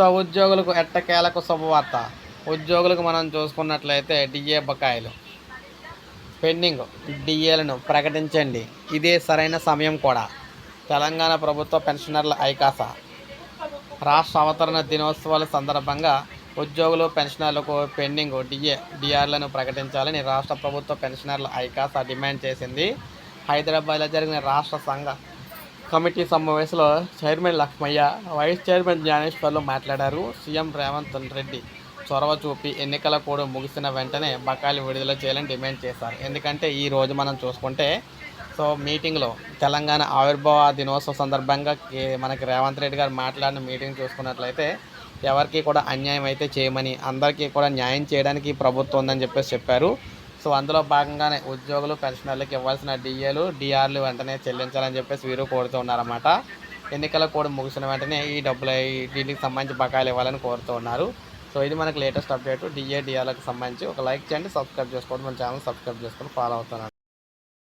So ఉద్యోగులకు ఎట్టకేలకు శుభవార్త ఉద్యోగులకు మనం చూసుకున్నట్లయితే డిఏ బకాయిలు. పెండింగ్ డిఏలను ప్రకటించండి. ఇదే సరైన సమయం కూడా. తెలంగాణ ప్రభుత్వ పెన్షనర్ల ఐకాస. రాష్ట్ర అవతరణ దినోత్సవాల సందర్భంగా ఉద్యోగులు పెన్షనర్లకు పెండింగ్ డిఏ డిఆర్లను ప్రకటించాలని రాష్ట్ర ప్రభుత్వ పెన్షనర్ల ఐకాస డిమాండ్ చేసింది. హైదరాబాద్లో జరిగిన రాష్ట్ర సంఘ కమిటీ సమావేశంలో చైర్మన్ లక్ష్మయ్య వైస్ చైర్మన్ జ్ఞానేశ్వర్లు మాట్లాడారు. సీఎం రేవంత్ రెడ్డి చొరవ చూపి ఎన్నికల కోడ్ ముగిసిన వెంటనే బకాయిలు విడుదల చేయాలని డిమాండ్ చేశారు. ఎందుకంటే ఈ రోజు మనం చూసుకుంటే సో మీటింగ్లో తెలంగాణ ఆవిర్భావ దినోత్సవ సందర్భంగా మనకి రేవంత్ రెడ్డి గారు మాట్లాడిన మీటింగ్ చూసుకున్నట్లయితే ఎవరికి కూడా అన్యాయం అయితే చేయమని అందరికీ కూడా న్యాయం చేయడానికి ప్రభుత్వం ఉందని చెప్పేసి చెప్పారు. సో అందులో భాగంగానే ఉద్యోగులు పెన్షనర్లకు ఇవ్వాల్సిన డిఏలు డిఆర్లు వెంటనే చెల్లించాలని చెప్పేసి వీరు కోరుతున్నారన్నమాట ఎన్నికల కోడ్ ముగిసిన వెంటనే ఈ డబ్బులు ఈ సంబంధించి బకాయిలు ఇవ్వాలని కోరుతూ ఉన్నారు. సో ఇది మనకి లేటెస్ట్ అప్డేట్. డిఏ డిఆర్లకు సంబంధించి ఒక లైక్ చేయండి సబ్స్క్రైబ్ చేసుకోండి. మన ఛానల్ సబ్స్క్రైబ్ చేసుకొని ఫాలో అవుతున్నాను